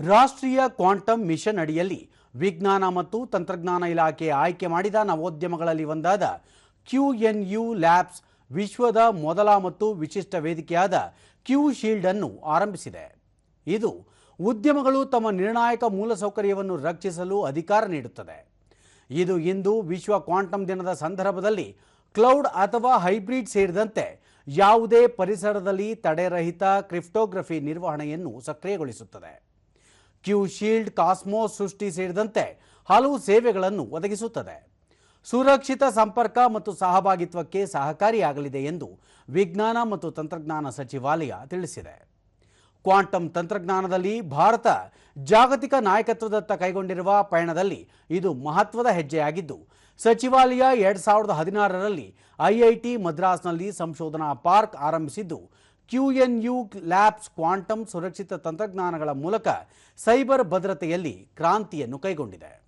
ರಾಷ್ಟ್ರೀಯ quantum mission ಅಡಿಯಲ್ಲಿ ವಿಜ್ಞಾನ ಮತ್ತು ತಂತ್ರಜ್ಞಾನ ಇಲಾಖೆ ಆಯ್ಕೆ ಮಾಡಿದ ನವೋದ್ಯಮಗಳಲ್ಲಿ ಒಂದಾದ ಕ್ಯೂಎನ್ಯು ಲ್ಯಾಬ್ಸ್ ವಿಶ್ವದ ಮೊದಲ ಮತ್ತು ವಿಶಿಷ್ಟ ವೇದಿಕೆಯಾದ ಕ್ಯೂ ಶೀಲ್ಡ್ ಅನ್ನು ಆರಂಭಿಸಿದೆ. ಇದು ಉದ್ಯಮಗಳು ತಮ್ಮ ನಿರ್ಣಾಯಕ ಮೂಲಸೌಕರ್ಯವನ್ನು ರಕ್ಷಿಸಲು ಅಧಿಕಾರ ನೀಡುತ್ತದೆ. ಇದು ಇಂದು ವಿಶ್ವ ಕ್ವಾಂಟಮ್ ದಿನದ ಸಂದರ್ಭದಲ್ಲಿ ಕ್ಲೌಡ್ ಅಥವಾ ಹೈಬ್ರಿಡ್ ಸೇರಿದಂತೆ ಯಾವುದೇ ಪರಿಸರದಲ್ಲಿ ತಡೆರಹಿತ ಕ್ರಿಪ್ಟೋಗ್ರಫಿ ನಿರ್ವಹಣೆಯನ್ನು ಸಕ್ರಿಯಗೊಳಿಸುತ್ತದೆ. ಕ್ಯೂ ಶೀಲ್ಡ್ ಕಾಸ್ಮೋಸ್ ಸೃಷ್ಟಿ ಸೇರಿದಂತೆ ಹಲವು ಸೇವೆಗಳನ್ನು ಒದಗಿಸುತ್ತದೆ. ಸುರಕ್ಷಿತ ಸಂಪರ್ಕ ಮತ್ತು ಸಹಭಾಗಿತ್ವಕ್ಕೆ ಸಹಕಾರಿಯಾಗಲಿದೆ ಎಂದು ವಿಜ್ಞಾನ ಮತ್ತು ತಂತ್ರಜ್ಞಾನ ಸಚಿವಾಲಯ ತಿಳಿಸಿದೆ. ಕ್ವಾಂಟಮ್ ತಂತ್ರಜ್ಞಾನದಲ್ಲಿ ಭಾರತ ಜಾಗತಿಕ ನಾಯಕತ್ವದತ್ತ ಕೈಗೊಂಡಿರುವ ಪಯಣದಲ್ಲಿ ಇದು ಮಹತ್ವದ ಹೆಜ್ಜೆಯಾಗಿದ್ದು, ಸಚಿವಾಲಯ ಎರಡ್ ಸಾವಿರದ ಹದಿನಾರರಲ್ಲಿ ಐಐಟಿ ಮದ್ರಾಸ್ನಲ್ಲಿ ಸಂಶೋಧನಾ ಪಾರ್ಕ್ ಆರಂಭಿಸಿದ್ದು ಕ್ಯೂಎನ್ಯು ಲ್ಯಾಬ್ಸ್ ಕ್ವಾಂಟಮ್ ಸುರಕ್ಷಿತ ತಂತ್ರಜ್ಞಾನಗಳ ಮೂಲಕ ಸೈಬರ್ ಭದ್ರತೆಯಲ್ಲಿ ಕ್ರಾಂತಿಯನ್ನು ಕೈಗೊಂಡಿದೆ.